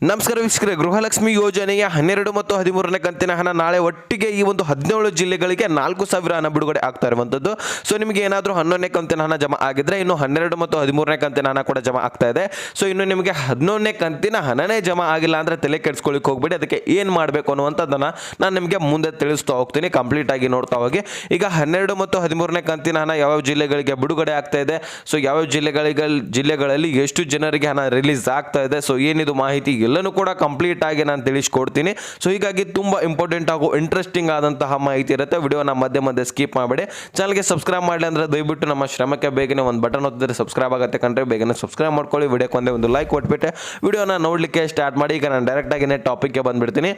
ನಮಸ್ಕಾರ ವೀಕ್ಷಕರೇ, ಗೃಹಲಕ್ಷ್ಮಿ ಯೋಜನೆಯ ಹನ್ನೆರಡು ಮತ್ತು ಹದಿಮೂರನೇ ಕಂತಿನ ಹಣ ನಾಳೆ ಒಟ್ಟಿಗೆ ಈ ಒಂದು ಹದಿನೇಳು ಜಿಲ್ಲೆಗಳಿಗೆ ನಾಲ್ಕು ಸಾವಿರ ಹಣ ಬಿಡುಗಡೆ ಆಗ್ತಾ ಇರುವಂಥದ್ದು. ಸೊ ನಿಮಗೆ ಏನಾದರೂ ಹನ್ನೊಂದನೇ ಕಂತಿನ ಹಣ ಜಮಾ ಆಗಿದ್ರೆ ಇನ್ನು ಹನ್ನೆರಡು ಮತ್ತು ಹದಿಮೂರನೇ ಕಂತಿನ ಹಣ ಕೂಡ ಜಮಾ ಆಗ್ತಾ ಇದೆ. ಸೊ ಇನ್ನು ನಿಮಗೆ ಹದಿನೊಂದನೇ ಕಂತಿನ ಹಣನೇ ಜಮಾ ಆಗಿಲ್ಲ ಅಂದರೆ ತಲೆ ಕೆಡಿಸ್ಕೊಳ್ಳಿಕ್ಕೆ ಹೋಗ್ಬೇಡಿ. ಅದಕ್ಕೆ ಏನು ಮಾಡಬೇಕು ಅನ್ನುವಂಥದ್ದನ್ನು ನಾನು ನಿಮಗೆ ಮುಂದೆ ತಿಳಿಸ್ತಾ ಹೋಗ್ತೀನಿ. ಕಂಪ್ಲೀಟ್ ಆಗಿ ನೋಡ್ತಾ ಹೋಗಿ. ಈಗ ಹನ್ನೆರಡು ಮತ್ತು ಹದಿಮೂರನೇ ಕಂತಿನ ಹಣ ಯಾವ್ಯಾವ ಜಿಲ್ಲೆಗಳಿಗೆ ಬಿಡುಗಡೆ ಆಗ್ತಾ ಇದೆ? ಸೊ ಯಾವ್ಯಾವ ಜಿಲ್ಲೆಗಳಿಗೆ ಜಿಲ್ಲೆಗಳಲ್ಲಿ ಎಷ್ಟು ಜನರಿಗೆ ಹಣ ರಿಲೀಸ್ ಆಗ್ತಾ ಇದೆ? ಸೊ ಏನಿದು ಮಾಹಿತಿ ಎಲ್ಲನೂ ಕೂಡ ಕಂಪ್ಲೀಟ್ ಆಗಿ ನಾನು ತಿಳಿಸ್ಕೊಡ್ತೀನಿ. ಸೊ ಹೀಗಾಗಿ ತುಂಬ ಇಂಪಾರ್ಟೆಂಟ್ ಹಾಗೂ ಇಂಟ್ರೆಸ್ಟಿಂಗ್ ಆದಂತಹ ಮಾಹಿತಿ ಇರುತ್ತೆ. ವಿಡಿಯೋನ ಮಧ್ಯೆ ಮಧ್ಯೆ ಸ್ಕಿಪ್ ಮಾಡಬೇಡಿ. ಚಾನಲ್ಗೆ ಸಬ್ಸ್ಕ್ರೈಬ್ ಮಾಡಲಿ ಅಂದರೆ ದಯವಿಟ್ಟು ನಮ್ಮ ಶ್ರಮಕ್ಕೆ ಬೇಗನೆ ಒಂದು ಬಟನ್ ಒತ್ತಿದ್ರೆ ಸಬ್ಸ್ಕ್ರೈಬ್ ಆಗುತ್ತೆ ಕಂಡ್ರೆ ಬೇಗನೆ ಸಬ್ಸ್ಕ್ರೈಬ್ ಮಾಡ್ಕೊಳ್ಳಿ. ವಿಡಿಯೋಕ್ಕೆ ಒಂದೇ ಒಂದು ಲೈಕ್ ಕೊಟ್ಬಿಟ್ಟೆ ವಿಡಿಯೋನ ನೋಡಲಿಕ್ಕೆ ಸ್ಟಾರ್ಟ್ ಮಾಡಿ. ಈಗ ನಾನು ಡೈರೆಕ್ಟಾಗಿನೇ ಟಾಪಿಕ್ಗೆ ಬಂದ್ಬಿಡ್ತೀನಿ.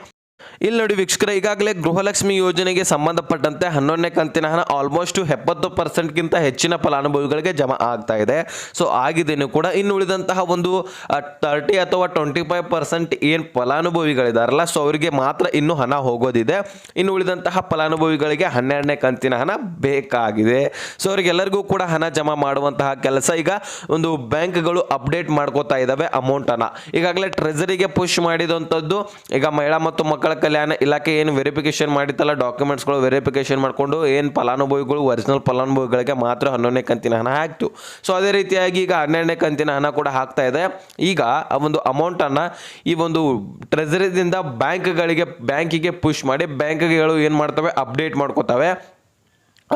ಇಲ್ಲಿ ನೋಡಿ ವೀಕ್ಷಕರ, ಈಗಾಗಲೇ ಗೃಹಲಕ್ಷ್ಮಿ ಯೋಜನೆಗೆ ಸಂಬಂಧಪಟ್ಟಂತೆ ಹನ್ನೊಂದನೇ ಕಂತಿನ ಹಣ ಆಲ್ಮೋಸ್ಟ್ ಎಪ್ಪತ್ತು ಪರ್ಸೆಂಟ್ಗಿಂತ ಹೆಚ್ಚಿನ ಫಲಾನುಭವಿಗಳಿಗೆ ಜಮಾ ಆಗ್ತಾ ಇದೆ. ಸೊ ಆಗಿದ್ದೇನೆ ಕೂಡ ಇನ್ನು ಉಳಿದಂತಹ ಒಂದು ತರ್ಟಿ ಅಥವಾ ಟ್ವೆಂಟಿ ಫೈವ್ ಪರ್ಸೆಂಟ್ ಏನು ಫಲಾನುಭವಿಗಳಿದಾರಲ್ಲ ಸೊ ಅವರಿಗೆ ಮಾತ್ರ ಇನ್ನೂ ಹಣ ಹೋಗೋದಿದೆ. ಇನ್ನು ಉಳಿದಂತಹ ಫಲಾನುಭವಿಗಳಿಗೆ ಹನ್ನೆರಡನೇ ಕಂತಿನ ಹಣ ಬೇಕಾಗಿದೆ. ಸೊ ಅವರಿಗೆಲ್ಲರಿಗೂ ಕೂಡ ಹಣ ಜಮಾ ಮಾಡುವಂತಹ ಕೆಲಸ ಈಗ ಒಂದು ಬ್ಯಾಂಕ್ಗಳು ಅಪ್ಡೇಟ್ ಮಾಡ್ಕೋತಾ ಇದ್ದಾವೆ ಅಮೌಂಟನ್ನು. ಈಗಾಗಲೇ ಟ್ರೆಜರಿಗೆ ಪುಷ್ ಮಾಡಿದಂಥದ್ದು, ಈಗ ಮಹಿಳಾ ಮತ್ತು ಮಕ್ಕಳ ಕಲ್ಯಾಣ ಇಲಾಖೆ ಏನು ವೆರಿಫಿಕೇಶನ್ ಮಾಡಿತ್ತಲ್ಲ ಡಾಕ್ಯುಮೆಂಟ್ಸ್ಗಳು ವೆರಿಫಿಕೇಶನ್ ಮಾಡಿಕೊಂಡು ಏನು ಫಲಾನುಭವಿಗಳು ಒರಿಜಿನಲ್ ಫಲಾನುಭವಿಗಳಿಗೆ ಮಾತ್ರ ಹನ್ನೊಂದನೇ ಕಂತಿನ ಹಣ ಹಾಕ್ತು. ಸೊ ಅದೇ ರೀತಿಯಾಗಿ ಈಗ ಹನ್ನೆರಡನೇ ಕಂತಿನ ಹಣ ಕೂಡ ಹಾಕ್ತಾ ಇದೆ. ಈಗ ಆ ಒಂದು ಅಮೌಂಟನ್ನು ಈ ಒಂದು ಟ್ರೆಜರಿದಿಂದ ಬ್ಯಾಂಕ್ಗಳಿಗೆ ಬ್ಯಾಂಕಿಗೆ ಪುಷ್ ಮಾಡಿ ಬ್ಯಾಂಕ್ಗಳು ಏನು ಮಾಡ್ತವೆ ಅಪ್ಡೇಟ್ ಮಾಡ್ಕೋತವೆ.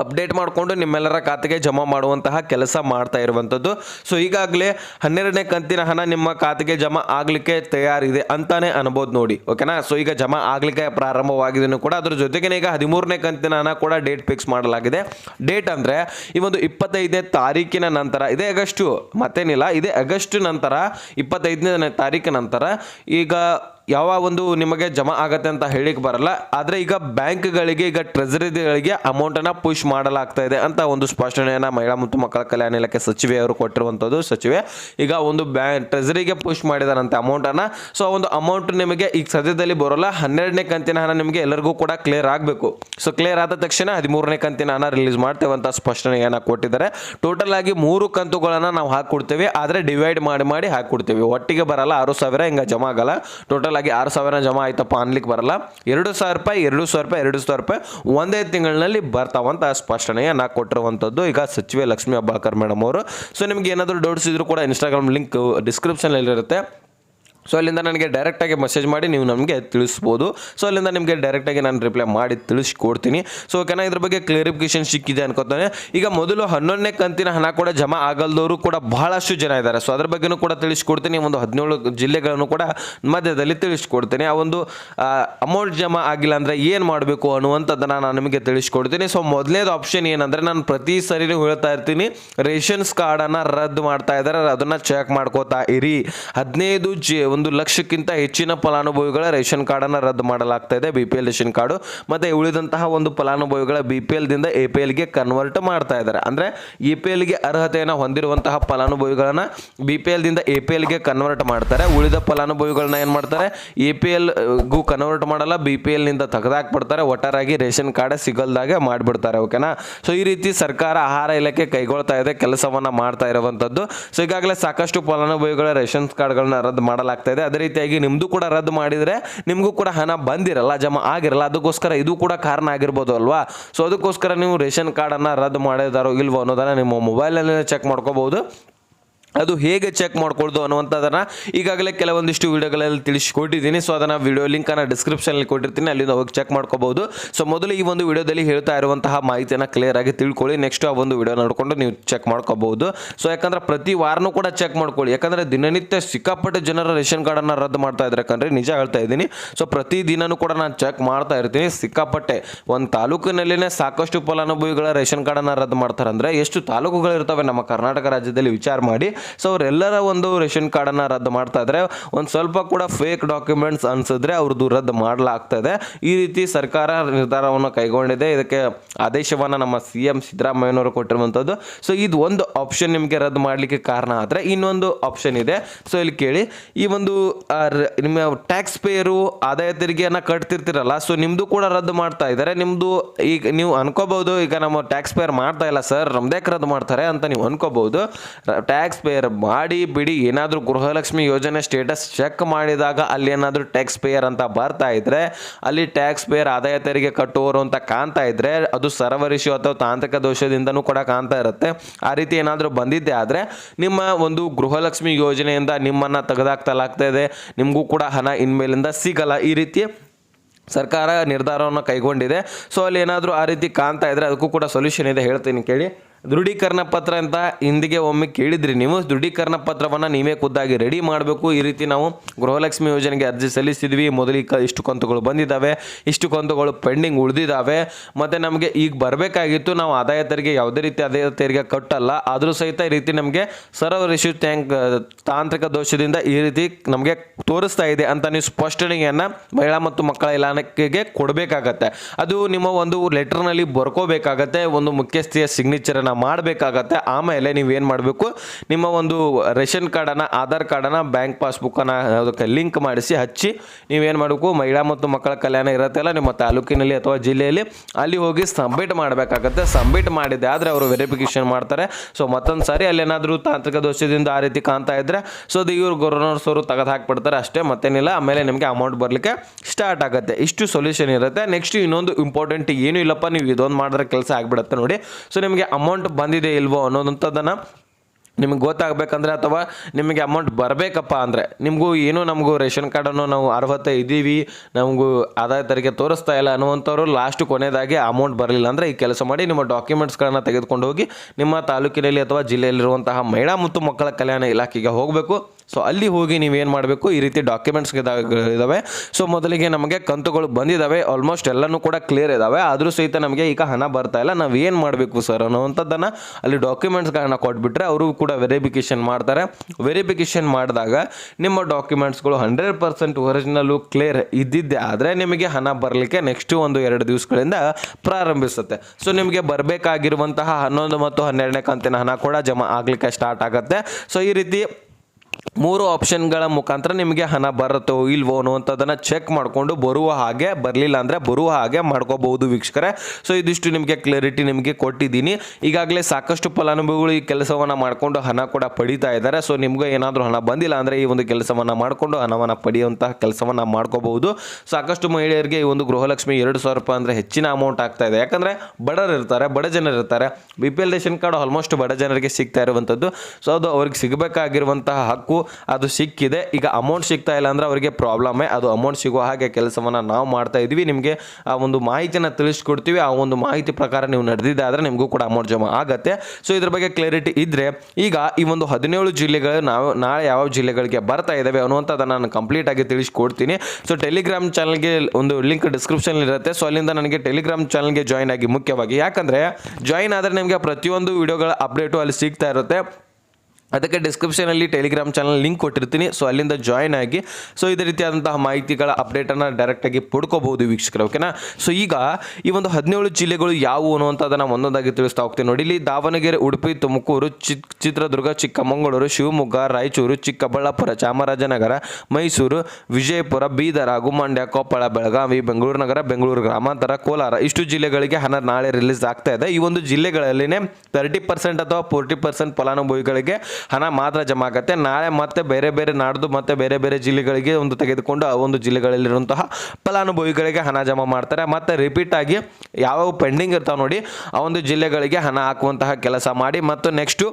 ಅಪ್ಡೇಟ್ ಮಾಡಿಕೊಂಡು ನಿಮ್ಮೆಲ್ಲರ ಖಾತೆಗೆ ಜಮಾ ಮಾಡುವಂತಹ ಕೆಲಸ ಮಾಡ್ತಾ ಇರುವಂಥದ್ದು. ಸೊ ಈಗಾಗಲೇ ಹನ್ನೆರಡನೇ ಕಂತಿನ ಹಣ ನಿಮ್ಮ ಖಾತೆಗೆ ಜಮಾ ಆಗಲಿಕ್ಕೆ ತಯಾರಿದೆ ಅಂತಾನೆ ಅನ್ಬೋದು ನೋಡಿ, ಓಕೆನಾ? ಸೊ ಈಗ ಜಮಾ ಆಗಲಿಕ್ಕೆ ಪ್ರಾರಂಭವಾಗಿದೆಯೂ ಕೂಡ ಅದ್ರ ಜೊತೆಗೆ ಈಗ ಹದಿಮೂರನೇ ಕಂತಿನ ಹಣ ಕೂಡ ಡೇಟ್ ಫಿಕ್ಸ್ ಮಾಡಲಾಗಿದೆ. ಡೇಟ್ ಅಂದರೆ ಈ ಒಂದು ಇಪ್ಪತ್ತೈದನೇ ತಾರೀಕಿನ ನಂತರ, ಇದೇ ಆಗಸ್ಟು ಮತ್ತೇನಿಲ್ಲ, ಇದೇ ಆಗಸ್ಟ್ ನಂತರ, ಇಪ್ಪತ್ತೈದನೇ ತಾರೀಕಿನ ನಂತರ ಈಗ ಯಾವ ಒಂದು ನಿಮಗೆ ಜಮಾ ಆಗತ್ತೆ ಅಂತ ಹೇಳಿಕ್ ಬರಲ್ಲ. ಆದರೆ ಈಗ ಬ್ಯಾಂಕ್ಗಳಿಗೆ, ಈಗ ಟ್ರೆಜರಿಗಳಿಗೆ ಅಮೌಂಟನ್ನು ಪುಷ್ ಮಾಡಲಾಗ್ತಾ ಇದೆ ಅಂತ ಒಂದು ಸ್ಪಷ್ಟನೆಯನ್ನು ಮಹಿಳಾ ಮತ್ತು ಮಕ್ಕಳ ಕಲ್ಯಾಣ ಇಲಾಖೆ ಸಚಿವೆ ಅವರು ಕೊಟ್ಟಿರುವಂಥದ್ದು. ಸಚಿವೆ, ಈಗ ಒಂದು ಬ್ಯಾಂಕ್ ಟ್ರೆಜರಿಗೆ ಪುಷ್ ಮಾಡಿದಾರಂತೆ ಅಮೌಂಟನ್ನು. ಸೊ ಒಂದು ಅಮೌಂಟ್ ನಿಮಗೆ ಈಗ ಸದ್ಯದಲ್ಲಿ ಬರೋಲ್ಲ. ಹನ್ನೆರಡನೇ ಕಂತಿನ ಹಣ ನಿಮಗೆ ಎಲ್ಲರಿಗೂ ಕೂಡ ಕ್ಲಿಯರ್ ಆಗಬೇಕು. ಸೊ ಕ್ಲಿಯರ್ ಆದ ತಕ್ಷಣ ಹದಿಮೂರನೇ ಕಂತಿನ ಹಣ ರಿಲೀಸ್ ಮಾಡ್ತೇವೆ ಅಂತ ಸ್ಪಷ್ಟನೆಯನ್ನ ಕೊಟ್ಟಿದ್ದಾರೆ. ಟೋಟಲ್ ಆಗಿ ಮೂರು ಕಂತುಗಳನ್ನು ನಾವು ಹಾಕಿ ಕೊಡ್ತೇವೆ ಆದರೆ ಡಿವೈಡ್ ಮಾಡಿ ಮಾಡಿ ಹಾಕಿ ಕೊಡ್ತೇವೆ ಒಟ್ಟಿಗೆ ಬರಲ್ಲ. ಆರು ಸಾವಿರ ಹಿಂಗೆ ಜಮಾ ಆಗಲ್ಲ. ಟೋಟಲ್ ಆಗಿ ಆರು ಸಾವಿರ ಜಮಾ ಆಯ್ತಪ್ಪ ಅನ್ಲಿಕ್ಕೆ ಬರಲ್ಲ. ಎರಡು ಸಾವಿರ ರೂಪಾಯಿ, ಎರಡು ಸಾವಿರ ರೂಪಾಯಿ, ಎರಡು ಸಾವಿರ ರೂಪಾಯಿ ಒಂದೇ ತಿಂಗಳಿನಲ್ಲಿ ಬರ್ತಾವಂತ ಸ್ಪಷ್ಟನೆಯನ್ನು ಕೊಟ್ಟಿರುವಂಥದ್ದು ಈಗ ಸಚಿವೆ ಲಕ್ಷ್ಮೀ ಅಬ್ಬಾಕರ್ ಮೇಡಮ್ ಅವರು. ಸೊ ನಿಮ್ಗೆ ಏನಾದರೂ ಡೌಟ್ಸ್ ಇದ್ರೂ ಕೂಡ ಇನ್ಸ್ಟಾಗ್ರಾಮ್ ಲಿಂಕ್ ಡಿಸ್ಕ್ರಿಪ್ಷನಲ್ಲಿರುತ್ತೆ ಸೊ ಅಲ್ಲಿಂದ ನನಗೆ ಡೈರೆಕ್ಟಾಗಿ ಮೆಸೇಜ್ ಮಾಡಿ ನೀವು ನಮಗೆ ತಿಳಿಸ್ಬೋದು. ಸೊ ಅಲ್ಲಿಂದ ನಿಮಗೆ ಡೈರೆಕ್ಟಾಗಿ ನಾನು ರಿಪ್ಲೈ ಮಾಡಿ ತಿಳಿಸ್ಕೊಡ್ತೀನಿ. ಸೊ ಓಕೆನಾ ಇದ್ರ ಬಗ್ಗೆ ಕ್ಲಿಯರಿಫಿಕೇಶನ್ ಸಿಕ್ಕಿದೆ ಅನ್ಕೋತಾನೆ. ಈಗ ಮೊದಲು ಹನ್ನೊಂದನೇ ಕಂತಿನ ಹಣ ಕೂಡ ಜಮಾ ಆಗಲ್ದವರು ಕೂಡ ಬಹಳಷ್ಟು ಜನ ಇದ್ದಾರೆ. ಸೊ ಅದ್ರ ಬಗ್ಗೆನೂ ಕೂಡ ತಿಳಿಸ್ಕೊಡ್ತೀನಿ. ಒಂದು ಹದಿನೇಳು ಜಿಲ್ಲೆಗಳನ್ನು ಕೂಡ ಮಧ್ಯದಲ್ಲಿ ತಿಳಿಸ್ಕೊಡ್ತೀನಿ. ಆ ಒಂದು ಅಮೌಂಟ್ ಜಮಾ ಆಗಿಲ್ಲ ಅಂದರೆ ಏನು ಮಾಡಬೇಕು ಅನ್ನುವಂಥದ್ದನ್ನು ನಾನು ನಿಮಗೆ ತಿಳಿಸ್ಕೊಡ್ತೀನಿ. ಸೊ ಮೊದಲನೇದು ಆಪ್ಷನ್ ಏನಂದರೆ ನಾನು ಪ್ರತಿ ಸರಿನೂ ಹೇಳ್ತಾ ಇರ್ತೀನಿ. ರೇಷನ್ಸ್ ಕಾರ್ಡನ್ನು ರದ್ದು ಮಾಡ್ತಾ ಇದ್ದಾರೆ. ಅದನ್ನು ಚೆಕ್ ಮಾಡ್ಕೋತಾ ಇರಿ. ಹದಿನೈದು ಜಿ ಒಂದು ಲಕ್ಷಕ್ಕಿಂತ ಹೆಚ್ಚಿನ ಫಲಾನುಭವಿಗಳ ರೇಷನ್ ಕಾರ್ಡನ್ನು ರದ್ದು ಮಾಡಲಾಗ್ತಾ ಇದೆ B P L ration card. ಮತ್ತು ಉಳಿದಂತಹ ಒಂದು ಫಲಾನುಭವಿಗಳ ಬಿ ಪಿ ಎಲ್ದಿಂದ ಎ ಪಿ ಎಲ್ಗೆ ಕನ್ವರ್ಟ್ ಮಾಡ್ತಾ ಇದ್ದಾರೆ ಅಂದರೆ ಎ ಪಿ ಎಲ್ಗೆ ಅರ್ಹತೆಯನ್ನು ಹೊಂದಿರುವಂತಹ ಫಲಾನುಭವಿಗಳನ್ನ ಬಿ ಪಿ ಎಲ್ದಿಂದ ಎ ಪಿ ಎಲ್ಗೆ ಕನ್ವರ್ಟ್ ಮಾಡ್ತಾರೆ. ಉಳಿದ ಫಲಾನುಭವಿಗಳನ್ನ ಏನು ಮಾಡ್ತಾರೆ? ಎ ಪಿ ಕನ್ವರ್ಟ್ ಮಾಡಲ್ಲ ಬಿ ಪಿ ಎಲ್ನಿಂದ ತೆಗೆದಾಕ್ಬಿಡ್ತಾರೆ. ಒಟ್ಟಾರಾಗಿ ರೇಷನ್ ಕಾರ್ಡ್ ಸಿಗಲ್ದಾಗೆ ಮಾಡಿಬಿಡ್ತಾರೆ ಓಕೆನಾ ಸೊ ಈ ರೀತಿ ಸರ್ಕಾರ ಆಹಾರ ಇಲಾಖೆ ಕೈಗೊಳ್ತಾ ಇದೆ, ಕೆಲಸವನ್ನು ಮಾಡ್ತಾ ಇರುವಂಥದ್ದು ಸೊ ಈಗಾಗಲೇ ಸಾಕಷ್ಟು ಫಲಾನುಭವಿಗಳ ರೇಷನ್ ಕಾರ್ಡ್ಗಳನ್ನ ರದ್ದು ಮಾಡಲಾಗ್ತಾ ಇದೆ ಅದೇ ರೀತಿಯಾಗಿ ನಿಮ್ಮದು ಕೂಡ ರದ್ದು ಮಾಡಿದರೆ ನಿಮಗೂ ಕೂಡ ಹಣ ಬಂದಿರಲ್ಲ, ಜಮಾ ಆಗಿರಲ್ಲ. ಅದಕ್ಕೋಸ್ಕರ ಇದು ಕೂಡ ಕಾರಣ ಆಗಿರ್ಬೋದು ಅಲ್ವಾ? ಸೊ ಅದಕ್ಕೋಸ್ಕರ ನೀವು ರೇಷನ್ ಕಾರ್ಡನ್ನು ರದ್ದು ಮಾಡಿದಾರೋ ಇಲ್ವೋ ಅನ್ನೋದನ್ನು ನಿಮ್ಮ ಮೊಬೈಲಲ್ಲೇ ಚೆಕ್ ಮಾಡ್ಕೋಬಹುದು. ಅದು ಹೇಗೆ ಚೆಕ್ ಮಾಡ್ಕೊಳ್ದು ಅನ್ನುವಂಥದ್ದನ್ನು ಈಗಾಗಲೇ ಕೆಲವೊಂದಿಷ್ಟು ವಿಡಿಯೋಗಳಲ್ಲಿ ತಿಳಿಸಿಕೊಟ್ಟಿದ್ದೀನಿ. ಸೊ ಅದನ್ನು ವಿಡಿಯೋ ಲಿಂಕನ್ನು ಡಿಸ್ಕ್ರಿಪ್ಷನಲ್ಲಿ ಕೊಟ್ಟಿರ್ತೀನಿ. ಅಲ್ಲಿಂದ ಹೋಗಿ ಚೆಕ್ ಮಾಡ್ಕೋಬಹುದು ಸೊ ಮೊದಲು ಈ ಒಂದು ವಿಡಿಯೋದಲ್ಲಿ ಹೇಳ್ತಾ ಇರುವಂತಹ ಮಾಹಿತಿಯನ್ನು ಕ್ಲಿಯರ್ ಆಗಿ ತಿಳ್ಕೊಳ್ಳಿ. ನೆಕ್ಸ್ಟ್ ಆ ಒಂದು ವಿಡಿಯೋ ನೋಡಿಕೊಂಡು ನೀವು ಚೆಕ್ ಮಾಡ್ಕೋಬಹುದು ಸೊ ಯಾಕಂದ್ರೆ ಪ್ರತಿ ವಾರನೂ ಕೂಡ ಚೆಕ್ ಮಾಡ್ಕೊಳ್ಳಿ. ಯಾಕಂದರೆ ದಿನನಿತ್ಯ ಸಿಕ್ಕಾಪಟ್ಟೆ ಜನರ ರೇಷನ್ ಕಾರ್ಡನ್ನು ರದ್ದು ಮಾಡ್ತಾ ಇದ್ದಾರೆ ಯಾಕಂದರೆ ನಿಜ ಹೇಳ್ತಾ ಇದ್ದೀನಿ. ಸೊ ಪ್ರತಿ ದಿನನೂ ಕೂಡ ನಾನು ಚೆಕ್ ಮಾಡ್ತಾ ಇರ್ತೀನಿ. ಸಿಕ್ಕಾಪಟ್ಟೆ ಒಂದು ತಾಲೂಕಿನಲ್ಲಿನೇ ಸಾಕಷ್ಟು ಫಲಾನುಭವಿಗಳ ರೇಷನ್ ಕಾರ್ಡನ್ನು ರದ್ದು ಮಾಡ್ತಾರೆ ಅಂದರೆ ಎಷ್ಟು ತಾಲೂಕುಗಳು ಇರ್ತವೆ ನಮ್ಮ ಕರ್ನಾಟಕ ರಾಜ್ಯದಲ್ಲಿ ವಿಚಾರ ಮಾಡಿ. ಸೊ ಅವರೆಲ್ಲರ ಒಂದು ರೇಷನ್ ಕಾರ್ಡನ್ನು ರದ್ದು ಮಾಡ್ತಾ ಇದ್ರೆ, ಒಂದು ಸ್ವಲ್ಪ ಕೂಡ ಫೇಕ್ ಡಾಕ್ಯುಮೆಂಟ್ಸ್ ಅನಿಸಿದ್ರೆ ಅವ್ರದ್ದು ರದ್ದು ಇದೆ ಈ ರೀತಿ ಸರ್ಕಾರ ನಿರ್ಧಾರವನ್ನು ಕೈಗೊಂಡಿದೆ. ಇದಕ್ಕೆ ಆದೇಶವನ್ನು ನಮ್ಮ ಸಿ ಎಂ ಸಿದ್ದರಾಮಯ್ಯನವರು ಕೊಟ್ಟಿರುವಂಥದ್ದು ಸೊ ಇದು ಒಂದು ಆಪ್ಷನ್ ನಿಮಗೆ ರದ್ದು ಮಾಡಲಿಕ್ಕೆ ಕಾರಣ ಆದರೆ ಇನ್ನೊಂದು ಆಪ್ಷನ್ ಇದೆ. ಸೊ ಇಲ್ಲಿ ಕೇಳಿ, ಈ ಒಂದು ನಿಮ್ಮ ಟ್ಯಾಕ್ಸ್ ಪೇಯರು ಆದಾಯ ತೆರಿಗೆಯನ್ನು ಕಟ್ತಿರ್ತಿರಲ್ಲ ಸೊ ನಿಮ್ಮದು ಕೂಡ ರದ್ದು ಮಾಡ್ತಾ ಇದ್ದಾರೆ. ನಿಮ್ಮದು ಈಗ ನೀವು ಅನ್ಕೋಬಹುದು, ಈಗ ನಮ್ಮ ಟ್ಯಾಕ್ಸ್ ಪೇಯರ್ ಮಾಡ್ತಾ ಇಲ್ಲ, ಸರ್ ನಮ್ದೇ ರದ್ದು ಮಾಡ್ತಾರೆ ಅಂತ ನೀವು ಅನ್ಕೋಬಹುದು. ಟ್ಯಾಕ್ಸ್ ಪೇಯರ್ ಮಾಡಿ ಬಿಡಿ, ಏನಾದರೂ ಗೃಹಲಕ್ಷ್ಮಿ ಯೋಜನೆ ಸ್ಟೇಟಸ್ ಚೆಕ್ ಮಾಡಿದಾಗ ಅಲ್ಲಿ ಏನಾದರೂ ಟ್ಯಾಕ್ಸ್ ಪೇಯರ್ ಅಂತ ಬರ್ತಾ ಇದ್ದರೆ ಅಲ್ಲಿ ಟ್ಯಾಕ್ಸ್ ಪೇಯರ್ ಆದಾಯ ತೆರಿಗೆ ಕಟ್ಟುವವರು ಅಂತ ಕಾಣ್ತಾ ಇದ್ದರೆ ಅದು ಸರ್ವರಿಶು ಅಥವಾ ತಾಂತ್ರಿಕ ದೋಷದಿಂದನೂ ಕೂಡ ಕಾಣ್ತಾ ಇರುತ್ತೆ. ಆ ರೀತಿ ಏನಾದರೂ ಬಂದಿದ್ದೆ ಆದರೆ, ನಿಮ್ಮ ಒಂದು ಗೃಹಲಕ್ಷ್ಮಿ ಯೋಜನೆಯಿಂದ ನಿಮ್ಮನ್ನು ತೆಗೆದಾಕ್ತಲಾಗ್ತಾ ಇದೆ. ನಿಮಗೂ ಕೂಡ ಹಣ ಇನ್ಮೇಲಿಂದ ಸಿಗಲ್ಲ. ಈ ರೀತಿ ಸರ್ಕಾರ ನಿರ್ಧಾರವನ್ನು ಕೈಗೊಂಡಿದೆ. ಸೊ ಅಲ್ಲಿ ಏನಾದರೂ ಆ ರೀತಿ ಕಾಣ್ತಾ ಇದ್ದರೆ ಅದಕ್ಕೂ ಕೂಡ ಸೊಲ್ಯೂಷನ್ ಇದೆ. ಹೇಳ್ತೀನಿ ಕೇಳಿ. ದೃಢೀಕರಣ ಪತ್ರ ಅಂತ ಹಿಂದಿಗೆ ಒಮ್ಮೆ ಕೇಳಿದ್ರಿ ನೀವು. ದೃಢೀಕರಣ ಪತ್ರವನ್ನು ನೀವೇ ಖುದ್ದಾಗಿ ರೆಡಿ ಮಾಡಬೇಕು. ಈ ರೀತಿ ನಾವು ಗೃಹಲಕ್ಷ್ಮಿ ಯೋಜನೆಗೆ ಅರ್ಜಿ ಸಲ್ಲಿಸಿದ್ವಿ. ಮೊದಲಿಗೆ ಇಷ್ಟು ಕಂತುಗಳು ಬಂದಿದ್ದಾವೆ. ಇಷ್ಟು ಕಂತುಗಳು ಪೆಂಡಿಂಗ್ ಉಳಿದಿದ್ದಾವೆ. ಮತ್ತು ನಮಗೆ ಈಗ ಬರಬೇಕಾಗಿತ್ತು. ನಾವು ಆದಾಯ ತೆರಿಗೆ ಯಾವುದೇ ರೀತಿ ಆದಾಯ ತೆರಿಗೆ ಕಟ್ಟಲ್ಲ. ಆದರೂ ಸಹಿತ ಈ ರೀತಿ ನಮಗೆ ಸರ್ವ ಇಶ್ಯೂ ಟ್ಯಾಂಕ್ ತಾಂತ್ರಿಕ ದೋಷದಿಂದ ಈ ರೀತಿ ನಮಗೆ ತೋರಿಸ್ತಾ ಇದೆ ಅಂತ ನೀವು ಸ್ಪಷ್ಟನೆಯನ್ನು ಮಹಿಳಾ ಮತ್ತು ಮಕ್ಕಳ ಇಲಾಖೆಗೆ ಕೊಡಬೇಕಾಗತ್ತೆ. ಅದು ನಿಮ್ಮ ಒಂದು ಲೆಟರ್ನಲ್ಲಿ ಬರ್ಕೋಬೇಕಾಗತ್ತೆ. ಒಂದು ಮುಖ್ಯಸ್ಥಿಯ ಸಿಗ್ನೇಚರನ್ನು ಮಾಡಬೇಕಾಗತ್ತೆ. ಆಮೇಲೆ ನೀವು ಏನು ಮಾಡಬೇಕು? ನಿಮ್ಮ ಒಂದು ರೇಷನ್ ಕಾರ್ಡನ್ನು, ಆಧಾರ್ ಕಾರ್ಡನ್ನು, ಬ್ಯಾಂಕ್ ಪಾಸ್ಬುಕ್ಕನ್ನು ಅದಕ್ಕೆ ಲಿಂಕ್ ಮಾಡಿಸಿ, ಹಚ್ಚಿ ನೀವೇನು ಮಾಡಬೇಕು? ಮಹಿಳಾ ಮತ್ತು ಮಕ್ಕಳ ಕಲ್ಯಾಣ ಇರುತ್ತಲ್ಲ ನಿಮ್ಮ ತಾಲೂಕಿನಲ್ಲಿ ಅಥವಾ ಜಿಲ್ಲೆಯಲ್ಲಿ. ಅಲ್ಲಿ ಹೋಗಿ ಸಬ್ಮಿಟ್ ಮಾಡಬೇಕಾಗತ್ತೆ. ಸಬ್ಮಿಟ್ ಮಾಡಿದೆ ಆದರೆ ಅವರು ವೆರಿಫಿಕೇಷನ್ ಮಾಡ್ತಾರೆ. ಸೊ ಮತ್ತೊಂದು ಸಾರಿ ಅಲ್ಲೇನಾದರೂ ತಾಂತ್ರಿಕ ದೋಷದಿಂದ ಆ ರೀತಿ ಕಾಣ್ತಾ ಇದ್ದರೆ ಸೊ ಅದು ಇವರು ಗವರ್ನರ್ಸ್ ಅವರು ತೆಗೆದು ಹಾಕ್ಬಿಡ್ತಾರೆ ಅಷ್ಟೇ, ಮತ್ತೇನಿಲ್ಲ. ಆಮೇಲೆ ನಿಮಗೆ ಅಮೌಂಟ್ ಬರಲಿಕ್ಕೆ ಸ್ಟಾರ್ಟ್ ಆಗುತ್ತೆ. ಇಷ್ಟು ಸೊಲ್ಯೂಷನ್ ಇರುತ್ತೆ. ನೆಕ್ಸ್ಟ್ ಇನ್ನೊಂದು ಇಂಪಾರ್ಟೆಂಟ್ ಏನೂ ಇಲ್ಲಪ್ಪ, ನೀವು ಇದೊಂದು ಮಾಡಿದ್ರೆ ಕೆಲಸ ಆಗಿಬಿಡುತ್ತೆ ನೋಡಿ. ಸೊ ನಿಮಗೆ ಅಮೌಂಟ್ ಬಂದಿದೆ ಇಲ್ವೋ ಅನ್ನೋದಂಥದ್ದನ್ನು ನಿಮಗೆ ಗೊತ್ತಾಗಬೇಕಂದ್ರೆ ಅಥವಾ ನಿಮಗೆ ಅಮೌಂಟ್ ಬರಬೇಕಪ್ಪ ಅಂದರೆ ನಿಮಗೂ ಏನೂ ನಮಗೂ ರೇಷನ್ ಕಾರ್ಡನ್ನು ನಾವು ಅರ್ಹತೆ ಇದ್ದೀವಿ, ನಮಗೂ ಆದಾಯ ತೆರಿಗೆ ತೋರಿಸ್ತಾ ಇಲ್ಲ ಅನ್ನುವಂಥವ್ರು ಲಾಸ್ಟ್ ಕೊನೆಯದಾಗಿ ಅಮೌಂಟ್ ಬರಲಿಲ್ಲ ಅಂದರೆ ಈ ಕೆಲಸ ಮಾಡಿ ನಿಮ್ಮ ಡಾಕ್ಯುಮೆಂಟ್ಸ್ಗಳನ್ನು ತೆಗೆದುಕೊಂಡು ಹೋಗಿ ನಿಮ್ಮ ತಾಲೂಕಿನಲ್ಲಿ ಅಥವಾ ಜಿಲ್ಲೆಯಲ್ಲಿರುವಂತಹ ಮಹಿಳಾ ಮತ್ತು ಮಕ್ಕಳ ಕಲ್ಯಾಣ ಇಲಾಖೆಗೆ ಹೋಗಬೇಕು. ಸೊ ಅಲ್ಲಿ ಹೋಗಿ ನೀವೇನು ಮಾಡಬೇಕು? ಈ ರೀತಿ ಡಾಕ್ಯುಮೆಂಟ್ಸ್ ಇದ್ದಾವೆ ಸೊ ಮೊದಲಿಗೆ ನಮಗೆ ಕಂತುಗಳು ಬಂದಿದ್ದಾವೆ ಆಲ್ಮೋಸ್ಟ್ ಎಲ್ಲನೂ ಕೂಡ ಕ್ಲಿಯರ್ ಇದ್ದಾವೆ ಆದರೂ ಸಹಿತ ನಮಗೆ ಈಗ ಹಣ ಬರ್ತಾ ಇಲ್ಲ. ನಾವು ಏನು ಮಾಡಬೇಕು ಸರ್ ಅನ್ನೋವಂಥದ್ದನ್ನು ಅಲ್ಲಿ ಡಾಕ್ಯುಮೆಂಟ್ಸ್ಗಳನ್ನ ಕೊಟ್ಬಿಟ್ರೆ ಅವರು ಕೂಡ ವೆರಿಫಿಕೇಷನ್ ಮಾಡ್ತಾರೆ. ವೆರಿಫಿಕೇಷನ್ ಮಾಡಿದಾಗ ನಿಮ್ಮ ಡಾಕ್ಯುಮೆಂಟ್ಸ್ಗಳು ಹಂಡ್ರೆಡ್ ಪರ್ಸೆಂಟ್ ಒರಿಜಿನಲ್ಲು ಕ್ಲಿಯರ್ ಇದ್ದಿದ್ದೆ ಆದರೆ ನಿಮಗೆ ಹಣ ಬರಲಿಕ್ಕೆ ನೆಕ್ಸ್ಟ್ ಒಂದು ಎರಡು ದಿವಸಗಳಿಂದ ಪ್ರಾರಂಭಿಸುತ್ತೆ. ಸೊ ನಿಮಗೆ ಬರಬೇಕಾಗಿರುವಂತಹ ಹನ್ನೊಂದು ಮತ್ತು ಹನ್ನೆರಡನೇ ಕಂತಿನ ಹಣ ಕೂಡ ಜಮಾ ಆಗಲಿಕ್ಕೆ ಸ್ಟಾರ್ಟ್ ಆಗುತ್ತೆ. ಸೊ ಈ ರೀತಿ ಮೂರು ಆಪ್ಷನ್ಗಳ ಮುಖಾಂತರ ನಿಮಗೆ ಹಣ ಬರುತ್ತೋ ಇಲ್ವೋ ಅನ್ನುವಂಥದ್ದನ್ನು ಚೆಕ್ ಮಾಡಿಕೊಂಡು ಬರುವ ಹಾಗೆ ಬರಲಿಲ್ಲ ಅಂದರೆ ಬರುವ ಹಾಗೆ ಮಾಡ್ಕೋಬಹುದು ವೀಕ್ಷಕರೇ. ಸೊ ಇದಿಷ್ಟು ನಿಮಗೆ ಕ್ಲಾರಿಟಿ ನಿಮಗೆ ಕೊಟ್ಟಿದ್ದೀನಿ. ಈಗಾಗಲೇ ಸಾಕಷ್ಟು ಫಲಾನುಭವಿಗಳು ಈ ಕೆಲಸವನ್ನು ಮಾಡಿಕೊಂಡು ಹಣ ಕೂಡ ಪಡಿತಾ ಇದ್ದಾರೆ. ಸೊ ನಿಮ್ಗೆ ಏನಾದರೂ ಹಣ ಬಂದಿಲ್ಲ ಅಂದರೆ ಈ ಒಂದು ಕೆಲಸವನ್ನು ಮಾಡಿಕೊಂಡು ಹಣವನ್ನು ಪಡೆಯುವಂತಹ ಕೆಲಸವನ್ನು ಮಾಡ್ಕೋಬಹುದು. ಸಾಕಷ್ಟು ಮಹಿಳೆಯರಿಗೆ ಈ ಒಂದು ಗೃಹಲಕ್ಷ್ಮಿ ಎರಡು ಸಾವಿರ ರೂಪಾಯಿ ಅಂದರೆ ಹೆಚ್ಚಿನ ಅಮೌಂಟ್ ಆಗ್ತಾ ಇದೆ. ಯಾಕಂದರೆ ಬಡವರು ಇರ್ತಾರೆ, ಬಡ ಜನರು ಇರ್ತಾರೆ. B P L ration card almost ಬಡ ಜನರಿಗೆ ಸಿಗ್ತಾ ಇರುವಂಥದ್ದು. ಸೊ ಅದು ಅವ್ರಿಗೆ ಸಿಗಬೇಕಾಗಿರುವಂತಹ ಹಕ್ಕು ಅದು ಸಿಕ್ಕಿದೆ. ಈಗ ಅಮೌಂಟ್ ಸಿಗ್ತಾ ಇಲ್ಲ ಅಂದರೆ ಅವರಿಗೆ ಪ್ರಾಬ್ಲಮ್ಮೇ ಅದು ಅಮೌಂಟ್ ಸಿಗೋ ಹಾಗೆ ಕೆಲಸವನ್ನು ನಾವು ಮಾಡ್ತಾ ಇದ್ವಿ. ನಿಮಗೆ ಆ ಒಂದು ಮಾಹಿತಿನ ತಿಳಿಸ್ಕೊಡ್ತೀವಿ. ಆ ಒಂದು ಮಾಹಿತಿ ಪ್ರಕಾರ ನೀವು ನಡೆದಿದ್ದೆ ಆದರೆ ನಿಮಗೂ ಕೂಡ ಅಮೌಂಟ್ ಜಮಾ ಆಗುತ್ತೆ. ಸೊ ಇದ್ರ ಬಗ್ಗೆ ಕ್ಲಾರಿಟಿ ಇದ್ದರೆ ಈಗ ಈ ಒಂದು ಹದಿನೇಳು ಜಿಲ್ಲೆಗಳು ನಾವು ನಾಳೆ ಯಾವ ಜಿಲ್ಲೆಗಳಿಗೆ ಬರ್ತಾ ಇದ್ದಾವೆ ಅನ್ನುವಂಥದ್ದನ್ನು ನಾನು ಕಂಪ್ಲೀಟ್ ಆಗಿ ತಿಳಿಸ್ಕೊಡ್ತೀನಿ. ಸೊ ಟೆಲಿಗ್ರಾಮ್ ಚಾನಲ್ಗೆ ಒಂದು ಲಿಂಕ್ ಡಿಸ್ಕ್ರಿಪ್ಷನ್ ಇರುತ್ತೆ. ಸೊ ಅಲ್ಲಿಂದ ನನಗೆ ಟೆಲಿಗ್ರಾಮ್ ಚಾನಲ್ಗೆ ಜಾಯ್ನ್ ಆಗಿ ಮುಖ್ಯವಾಗಿ. ಯಾಕಂದರೆ ಜಾಯ್ನ್ ಆದರೆ ನಿಮಗೆ ಪ್ರತಿಯೊಂದು ವಿಡಿಯೋಗಳ ಅಪ್ಡೇಟು ಅಲ್ಲಿ ಸಿಗ್ತಾ ಇರುತ್ತೆ. ಅದಕ್ಕೆ ಡಿಸ್ಕ್ರಿಪ್ಷನಲ್ಲಿ ಟೆಲಿಗ್ರಾಮ್ ಚಾನಲ್ ಲಿಂಕ್ ಕೊಟ್ಟಿರ್ತೀನಿ. ಸೊ ಅಲ್ಲಿಂದ ಜಾಯ್ನ್ ಆಗಿ ಸೊ ಇದೇ ರೀತಿಯಾದಂತಹ ಮಾಹಿತಿಗಳ ಅಪ್ಡೇಟನ್ನು ಡೈರೆಕ್ಟಾಗಿ ಪಡ್ಕೋಬಹುದು ವೀಕ್ಷಕರು ಓಕೆನಾ ಸೊ ಈಗ ಈ ಒಂದು ಹದಿನೇಳು ಜಿಲ್ಲೆಗಳು ಯಾವುವು ಅನ್ನುವಂಥದ್ದನ್ನು ಒಂದೊಂದಾಗಿ ತಿಳಿಸ್ತಾ ಹೋಗ್ತೀನಿ. ನೋಡಿ, ಇಲ್ಲಿ ದಾವಣಗೆರೆ, ಉಡುಪಿ, ತುಮಕೂರು ಚಿತ್ರದುರ್ಗ, ಚಿಕ್ಕಮಗಳೂರು, ಶಿವಮೊಗ್ಗ, ರಾಯಚೂರು, ಚಿಕ್ಕಬಳ್ಳಾಪುರ, ಚಾಮರಾಜನಗರ, ಮೈಸೂರು, ವಿಜಯಪುರ, ಬೀದರ್ ಹಾಗೂ ಕೊಪ್ಪಳ, ಬೆಳಗಾವಿ, ಬೆಂಗಳೂರು ನಗರ, ಬೆಂಗಳೂರು ಗ್ರಾಮಾಂತರ, ಕೋಲಾರ. ಇಷ್ಟು ಜಿಲ್ಲೆಗಳಿಗೆ ಹಣ ನಾಳೆ ರಿಲೀಸ್ ಆಗ್ತಾ ಇದೆ. ಈ ಒಂದು ಜಿಲ್ಲೆಗಳಲ್ಲಿನೇ ತರ್ಟಿ ಪರ್ಸೆಂಟ್ ಅಥವಾ ಫೋರ್ಟಿ ಪರ್ಸೆಂಟ್ ಫಲಾನುಭವಿಗಳಿಗೆ ಹಣ ಮಾತ್ರ ಜಮಾ ಆಗುತ್ತೆ. ನಾಳೆ ಮತ್ತೆ ಬೇರೆ ಬೇರೆ ನಾಡ್ದು ಮತ್ತೆ ಬೇರೆ ಬೇರೆ ಜಿಲ್ಲೆಗಳಿಗೆ ಒಂದು ತೆಗೆದುಕೊಂಡು ಆ ಒಂದು ಜಿಲ್ಲೆಗಳಲ್ಲಿರುವಂತಹ ಫಲಾನುಭವಿಗಳಿಗೆ ಹಣ ಜಮಾ ಮಾಡ್ತಾರೆ. ಮತ್ತೆ ರಿಪೀಟ್ ಆಗಿ ಯಾವ ಪೆಂಡಿಂಗ್ ಇರ್ತಾವೆ ನೋಡಿ, ಆ ಒಂದು ಜಿಲ್ಲೆಗಳಿಗೆ ಹಣ ಹಾಕುವಂತಹ ಕೆಲಸ ಮಾಡಿ, ಮತ್ತು ನೆಕ್ಸ್ಟು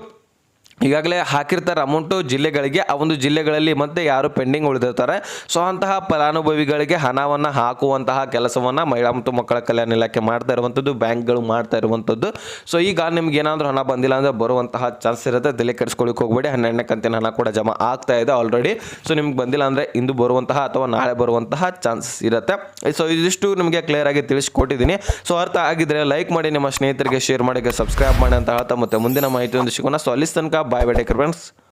ಈಗಾಗಲೇ ಹಾಕಿರ್ತಾರೆ ಅಮೌಂಟು ಜಿಲ್ಲೆಗಳಿಗೆ, ಆ ಒಂದು ಜಿಲ್ಲೆಗಳಲ್ಲಿ ಮತ್ತೆ ಯಾರು ಪೆಂಡಿಂಗ್ ಉಳಿದಿರ್ತಾರೆ. ಸೊ ಅಂತಹ ಫಲಾನುಭವಿಗಳಿಗೆ ಹಣವನ್ನು ಹಾಕುವಂತಹ ಕೆಲಸವನ್ನು ಮಹಿಳಾ ಮತ್ತು ಮಕ್ಕಳ ಕಲ್ಯಾಣ ಇಲಾಖೆ ಮಾಡ್ತಾ ಇರುವಂಥದ್ದು ಬ್ಯಾಂಕ್ಗಳು ಮಾಡ್ತಾ ಇರುವಂಥದ್ದು ಸೊ ಈಗ ನಿಮ್ಗೆ ಏನಾದರೂ ಹಣ ಬಂದಿಲ್ಲ ಅಂದರೆ ಬರುವಂತಹ ಚಾನ್ಸ್ ಇರುತ್ತೆ. ತಲೆ ಹೋಗಬೇಡಿ. ಹನ್ನೆರಡನೇ ಕಂತಿನ ಹಣ ಕೂಡ ಜಮಾ ಆಗ್ತಾ ಇದೆ ಆಲ್ರೆಡಿ ಸೊ ನಿಮ್ಗೆ ಬಂದಿಲ್ಲ ಅಂದರೆ ಇಂದು ಬರುವಂತಹ ಅಥವಾ ನಾಳೆ ಬರುವಂತಹ ಚಾನ್ಸಸ್ ಇರುತ್ತೆ. ಸೊ ಇದಿಷ್ಟು ನಿಮಗೆ ಕ್ಲಿಯರ್ ಆಗಿ ತಿಳಿಸ್ಕೊಟ್ಟಿದ್ದೀನಿ. ಸೊ ಅರ್ಥ ಆಗಿದ್ರೆ ಲೈಕ್ ಮಾಡಿ, ನಿಮ್ಮ ಸ್ನೇಹಿತರಿಗೆ ಶೇರ್ ಮಾಡಿ, ಸಬ್ಸ್ಕ್ರೈಬ್ ಮಾಡಿ ಅಂತ ಹೇಳ್ತಾ ಮತ್ತೆ ಮುಂದಿನ ಮಾಹಿತಿಯೊಂದು ಸಿಗೋಣ. ಸೊ ಅಲ್ಲಿ ತನಕ బాయ్ బై టేకర్ ఫ్రెండ్స్.